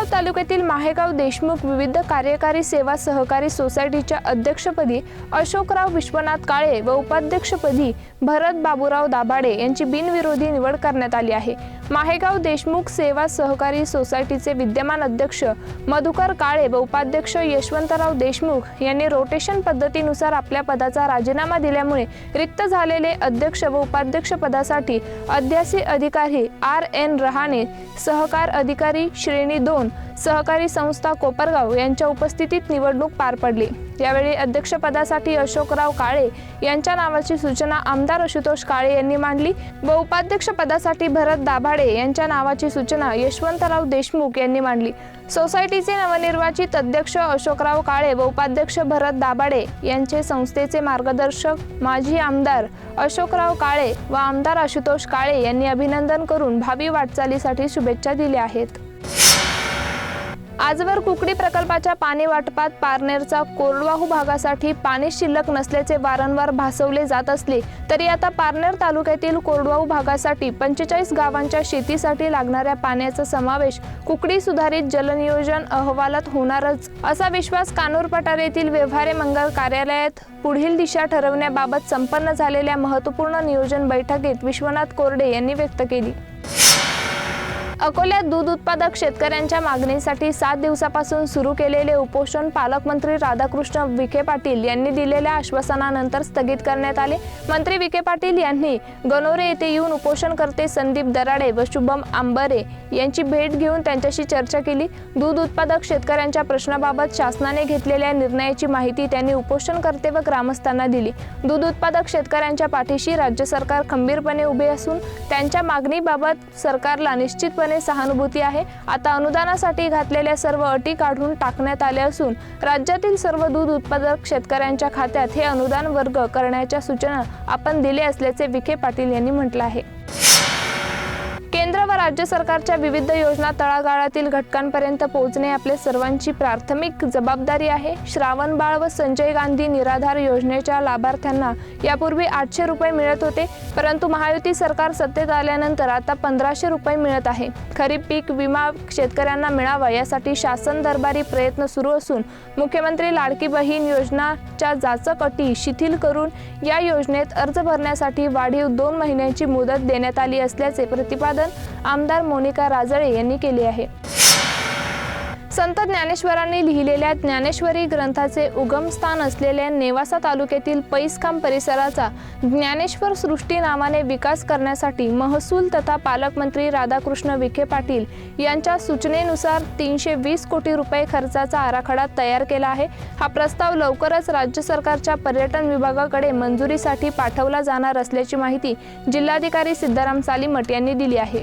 कोपरगाव तालुक्यातील माहेगाव देशमुख विविध कार्यकारी सेवा सहकारी सोसायटीच्या अध्यक्षपदी अशोकराव विश्वनाथ काळे व उपाध्यक्षपदी भरत बाबूराव दाभाडे यांची बिनविरोधी निवड करण्यात आली आहे. माहेगाव देशमुख सेवा सहकारी सोसायटीचे विद्यमान अध्यक्ष मधुकर काळे व उपाध्यक्ष यशवंतराव देशमुख यांनी रोटेशन पद्धतीनुसार आपल्या पदाचा राजीनामा दिल्यामुळे रिक्त झालेले अध्यक्ष व उपाध्यक्ष पदासाठी अध्यासी अधिकारी आर एन रहाणे सहकार अधिकारी श्रेणी दोन सहकारी संस्था कोपरगाव यांच्या उपस्थितीत निवडणूक पार पडली. यावेळी अध्यक्षपदासाठी अशोकराव काळे यांच्या नावाची सूचना आमदार आशुतोष काळे यांनी मांडली व उपाध्यक्षपदासाठी भरत दाभाडे यांच्या नावाची सूचना यशवंतराव देशमुख यांनी मांडली. सोसायटीचे नवनिर्वाचित अध्यक्ष अशोकराव काळे व उपाध्यक्ष भरत दाभाडे यांचे संस्थेचे मार्गदर्शक माजी आमदार अशोकराव काळे व आमदार आशुतोष काळे यांनी अभिनंदन करून भावी वाटचालीसाठी शुभेच्छा दिल्या आहेत. आजवर कुकडी प्रकल्पाच्या पाणी वाटपात पारनेरचा कोरडवाहू भागासाठी पाणी शिल्लक नसल्याचे वारंवार भासवले जात असले तरी आता पारनेर तालुक्यातील कोरडवाहू भागासाठी पंचेचाळीस गावांच्या शेतीसाठी लागणाऱ्या पाण्याचा समावेश कुकडी सुधारित जलनियोजन अहवालात होणारच असा विश्वास कानूर पठार येथील व्यवहारे मंगल कार्यालयात पुढील दिशा ठरवण्याबाबत संपन्न झालेल्या महत्त्वपूर्ण नियोजन बैठकीत विश्वनाथ कोरडे यांनी व्यक्त केली. अकोल्यात दूध उत्पादक शेतकऱ्यांच्या मागणीसाठी सात दिवसापासून सुरू केलेले उपोषण पालकमंत्री राधाकृष्ण विखे पाटील यांनी दिलेल्या आश्वासनानंतर स्थगित करण्यात आले. मंत्री विखे पाटील यांनी गणोरे येथे येऊन उपोषणकर्ते संदीप दराडे व शुभम आंबरे यांची भेट घेऊन त्यांच्याशी चर्चा केली. दूध उत्पादक शेतकऱ्यांच्या प्रश्नाबाबत शासनाने घेतलेल्या निर्णयाची माहिती त्यांनी उपोषणकर्ते व ग्रामस्थांना दिली. दूध उत्पादक शेतकऱ्यांच्या पाठीशी राज्य सरकार खंबीरपणे उभे असून त्यांच्या मागणीबाबत सरकारला निश्चितपणे सहानुभूती आहे. आता अनुदानासाठी घातलेल्या सर्व अटी काढून टाकण्यात आल्या असून राज्यातील सर्व दूध उत्पादक शेतकऱ्यांच्या खात्यात हे अनुदान वर्ग करण्याच्या सूचना आपण दिले असल्याचे विखे पाटील यांनी म्हटलं आहे. राज्य सरकारच्या विविध योजना तळागाळातील घटकांपर्यंत पोहोचणे आपले सर्वांची प्राथमिक जबाबदारी आहे. श्रावण बाळ व संजय गांधी निराधार योजनेच्या लाभार्थ्यांना यापूर्वी आठशे रुपये मिळत होते परंतु महायुती सरकार सत्तेत आल्यानंतर आता पंधराशे रुपये मिळत आहे. खरीप पीक विमा शेतकऱ्यांना मिळावा यासाठी शासन दरबारी प्रयत्न सुरू असून मुख्यमंत्री लाडकी बहीण योजनाच्या जाचक अटी शिथिल करून या योजनेत अर्ज भरण्यासाठी वाढीव दोन महिन्यांची मुदत देण्यात आली असल्याचे प्रतिपादन आमदार मोनिका राजळे यांनी केली आहे. संत ज्ञानेश्वरांनी लिहिलेल्या ज्ञानेश्वरी ग्रंथाचे उगमस्थान असलेल्या नेवासा तालुक्यातील पैसखाम परिसराचा ज्ञानेश्वर सृष्टी नावाने विकास करण्यासाठी महसूल तथा पालकमंत्री राधाकृष्ण विखे पाटील यांच्या सूचनेनुसार तीनशे वीस कोटी रुपये खर्चाचा आराखडा तयार केला आहे. हा प्रस्ताव लवकरच राज्य सरकारच्या पर्यटन विभागाकडे मंजुरीसाठी पाठवला जाणार असल्याची माहिती जिल्हाधिकारी सिद्धाराम सालीमठ यांनी दिली आहे.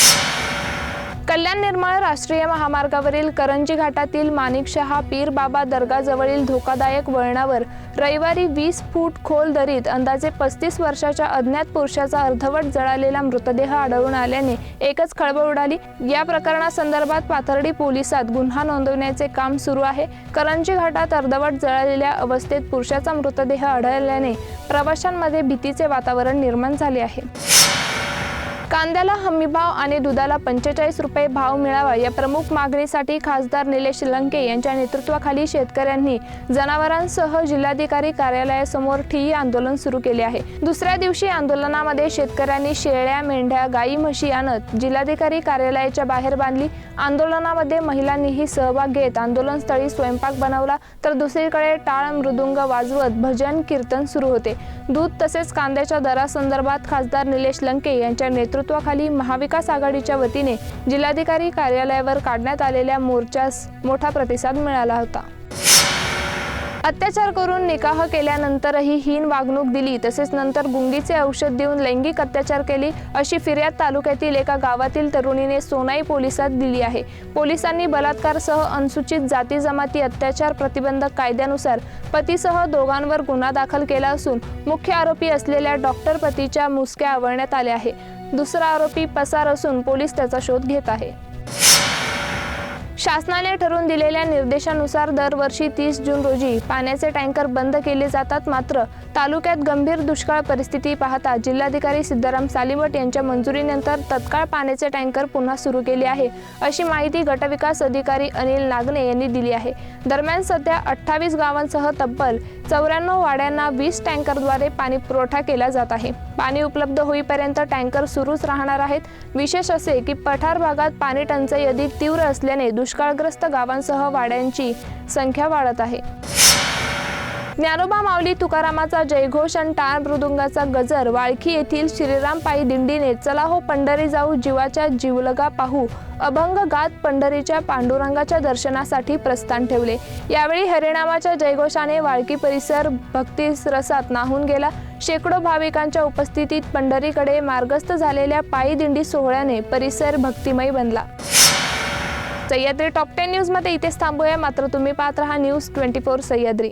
कल्याण निर्माळ राष्ट्रीय महामार्गावरील करंजी घाटातील माणिकशहा पीर बाबा दर्गाजवळील धोकादायक वळणावर रविवारी वीस फूट खोल दरीत अंदाजे पस्तीस वर्षाच्या अज्ञात पुरुषाचा अर्धवट जळालेला मृतदेह आढळून आल्याने एकच खळबळ उडाली. या प्रकरणासंदर्भात पाथर्डी पोलिसात गुन्हा नोंदवण्याचे काम सुरू आहे. करंजी घाटात अर्धवट जळालेल्या अवस्थेत पुरुषाचा मृतदेह आढळल्याने प्रवाशांमध्ये भीतीचे वातावरण निर्माण झाले आहे. कांद्याला हमीभाव आणि दुधाला पंचेचाळीस रुपये भाव मिळावा या प्रमुख मागणीसाठी खासदार निलेश लंके यांच्या नेतृत्वाखाली शेतकऱ्यांनी जनावरांसह जिल्हाधिकारी कार्यालयासमोर ठिय्या आंदोलन सुरू केले आहे. दुसऱ्या दिवशी आंदोलनामध्ये शेतकऱ्यांनी शेळ्या मेंढ्या गाई म्हशी आणत जिल्हाधिकारी कार्यालयाच्या बाहेर बांधली. आंदोलनामध्ये महिलांनीही सहभाग घेत आंदोलनस्थळी स्वयंपाक बनवला तर दुसरीकडे टाळ मृदुंग वाजवत भजन कीर्तन सुरू होते. दूध तसेच कांद्याच्या दरासंदर्भात खासदार निलेश लंके यांच्या नेतृत्व नेतृत्वाखाली महाविकास आघाडीच्या वतीने जिल्हाधिकारी कार्यालयावर काढण्यात आलेल्या मोर्चास मोठा प्रतिसाद मिळाला होता. अत्याचार करून निकाह केल्यानंतरही हीन वागणूक दिली तसेच नंतर गुंगीचे औषध देऊन लैंगिक अत्याचार केली अशी फिर्याद तालुक्यातील एका गावातील तरुणीने सोनाई पोलिसात दिली आहे. पोलिसांनी बलात्कारसह अनुसूचित जाती जमाती अत्याचार प्रतिबंधक कायद्यानुसार पतीसह दोघांवर गुन्हा दाखल केला असून मुख्य आरोपी असलेल्या डॉक्टर पतीच्या मुसक्या आवळण्यात आल्या आहे. दुसरा आरोपी पसार असून पोलीस त्याचा शोध घेत आहे. शासनाने ठरवून दिलेल्या निर्देशानुसार दरवर्षी तीस जून रोजी पाण्याचे टँकर बंद केले जातात मात्र तालुक्यात गंभीर दुष्काळ परिस्थिती पाहता जिल्हाधिकारी सिद्धाराम सालिवट यांच्या मंजुरीनंतर तत्काळ पाण्याचे टँकर पुन्हा सुरू केले आहे अशी माहिती गटविकास अधिकारी अनिल नागने यांनी दिली आहे. दरम्यान सध्या अठ्ठावीस गावांसह तब्बल चौऱ्याण्णव वाड्यांना वीस टँकरद्वारे पाणी पुरवठा केला जात आहे. पाणी उपलब्ध होईपर्यंत टँकर सुरूच राहणार आहेत. विशेष असे की पठार भागात पाणी टंचाई अधिक तीव्र असल्याने दुष्काळग्रस्त गावांसह वाड्यांची संख्या वाढत आहे. ज्ञानोबा माऊली तुकारामाचा जयघोष आणि टाळ मृदुंगाचा गजर वाळखी येथील श्रीराम पायी दिंडीने चला हो पंढरी जाऊ जीवाच्या जीवलगा पाहू. अभंग गात पंढरीच्या पांडुरंगाच्या दर्शनासाठी प्रस्थान ठेवले. यावेळी हरिणामाच्या जयघोषाने वाळकी परिसर भक्ती रसात नाहून गेला. शेकडो भाविकांच्या उपस्थितीत पंढरीकडे मार्गस्थ झालेल्या पायी दिंडी सोहळ्याने परिसर भक्तिमय बनला. सह्याद्री टॉप टेन न्यूजमध्ये इथेच थांबूया. मात्र तुम्ही पाहत राहा news twenty four Sahyadri.